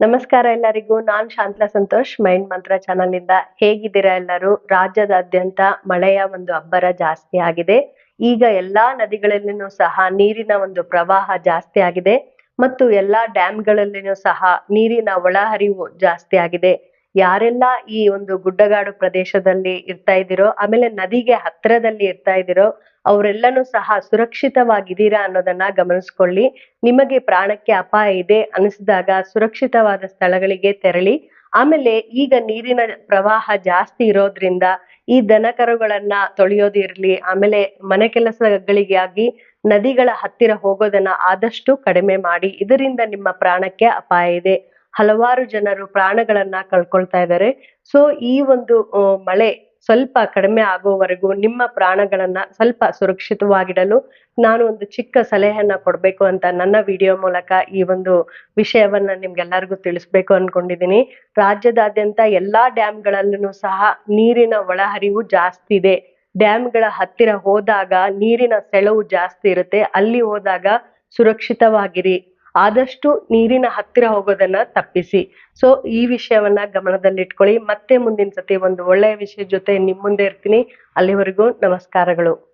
ನಮಸ್ಕಾರ ಎಲ್ಲರಿಗೂ. ನಾನ್ Shantala Santosh mind mantra channel ಇಂದ ಹೇಗಿದ್ದೀರಾ ಎಲ್ಲರೂ? ರಾಜ್ಯದಾದ್ಯಂತ ಮಳೆಯ ಒಂದು ಅಬ್ಬರ ಜಾಸ್ತಿ ಆಗಿದೆ. ಈಗ ಎಲ್ಲಾ ನದಿಗಳಲ್ಲಿನೂ ಸಹ ನೀರಿನ ಒಂದು ಪ್ರವಾಹ ಜಾಸ್ತಿ ಆಗಿದೆ. ಮತ್ತು ಎಲ್ಲಾ ಡ್ಯಾಮ್ಗಳಲ್ಲಿನೂ ಸಹ ನೀರಿನ ಒಳಹರಿವು ಜಾಸ್ತಿ ಆಗಿದೆ. ಯಾರೆಲ್ಲ ಈ ಒಂದು ಗುಡ್ಡಗಾಡು ಪ್ರದೇಶದಲ್ಲಿ ಇರ್ತಾ ಇದ್ದೀರೋ, ಆಮೇಲೆ ನದಿಗೆ ಹತ್ತಿರದಲ್ಲಿ ಇರ್ತಾ ಇದ್ದೀರೋ, ಅವರೆಲ್ಲನೂ ಸಹ ಸುರಕ್ಷಿತವಾಗಿದ್ದೀರಾ ಅನ್ನೋದನ್ನ ಗಮನಿಸ್ಕೊಳ್ಳಿ. ನಿಮಗೆ ಪ್ರಾಣಕ್ಕೆ ಅಪಾಯ ಇದೆ ಅನಿಸಿದಾಗ ಸುರಕ್ಷಿತವಾದ ಸ್ಥಳಗಳಿಗೆ ತೆರಳಿ. ಆಮೇಲೆ ಈಗ ನೀರಿನ ಪ್ರವಾಹ ಜಾಸ್ತಿ ಇರೋದ್ರಿಂದ ಈ ದನಕರುಗಳನ್ನ ತೊಳೆಯೋದಿರ್ಲಿ ಆಮೇಲೆ ಮನೆ ಕೆಲಸಗಳಿಗಾಗಿ ನದಿಗಳ ಹತ್ತಿರ ಹೋಗೋದನ್ನ ಆದಷ್ಟು ಕಡಿಮೆ ಮಾಡಿ. ಇದರಿಂದ ನಿಮ್ಮ ಪ್ರಾಣಕ್ಕೆ ಅಪಾಯ ಇದೆ. ಹಲವಾರು ಜನರು ಪ್ರಾಣಗಳನ್ನ ಕಳ್ಕೊಳ್ತಾ ಇದ್ದಾರೆ. ಸೊ ಈ ಒಂದು ಮಳೆ ಸ್ವಲ್ಪ ಕಡಿಮೆ ಆಗೋವರೆಗೂ ನಿಮ್ಮ ಪ್ರಾಣಗಳನ್ನ ಸ್ವಲ್ಪ ಸುರಕ್ಷಿತವಾಗಿಡಲು ನಾನು ಒಂದು ಚಿಕ್ಕ ಸಲಹೆಯನ್ನ ಕೊಡಬೇಕು ಅಂತ ನನ್ನ ವಿಡಿಯೋ ಮೂಲಕ ಈ ಒಂದು ವಿಷಯವನ್ನ ನಿಮ್ಗೆಲ್ಲರಿಗೂ ತಿಳಿಸ್ಬೇಕು ಅನ್ಕೊಂಡಿದೀನಿ ರಾಜ್ಯದಾದ್ಯಂತ ಎಲ್ಲಾ ಡ್ಯಾಮ್ಗಳಲ್ಲೂ ಸಹ ನೀರಿನ ಒಳಹರಿವು ಜಾಸ್ತಿ ಇದೆ. ಡ್ಯಾಮ್ಗಳ ಹತ್ತಿರ ಹೋದಾಗ ನೀರಿನ ಸೆಳವು ಜಾಸ್ತಿ ಇರುತ್ತೆ. ಅಲ್ಲಿ ಹೋದಾಗ ಸುರಕ್ಷಿತವಾಗಿರಿ. ಆದಷ್ಟು ನೀರಿನ ಹತ್ತಿರ ಹೋಗೋದನ್ನ ತಪ್ಪಿಸಿ. ಸೊ ಈ ವಿಷಯವನ್ನ ಗಮನದಲ್ಲಿಟ್ಕೊಳ್ಳಿ. ಮತ್ತೆ ಮುಂದಿನ ಸತಿ ಒಂದು ಒಳ್ಳೆಯ ವಿಷಯ ಜೊತೆ ನಿಮ್ಮ ಮುಂದೆ ಇರ್ತೀನಿ. ಅಲ್ಲಿವರೆಗೂ ನಮಸ್ಕಾರಗಳು.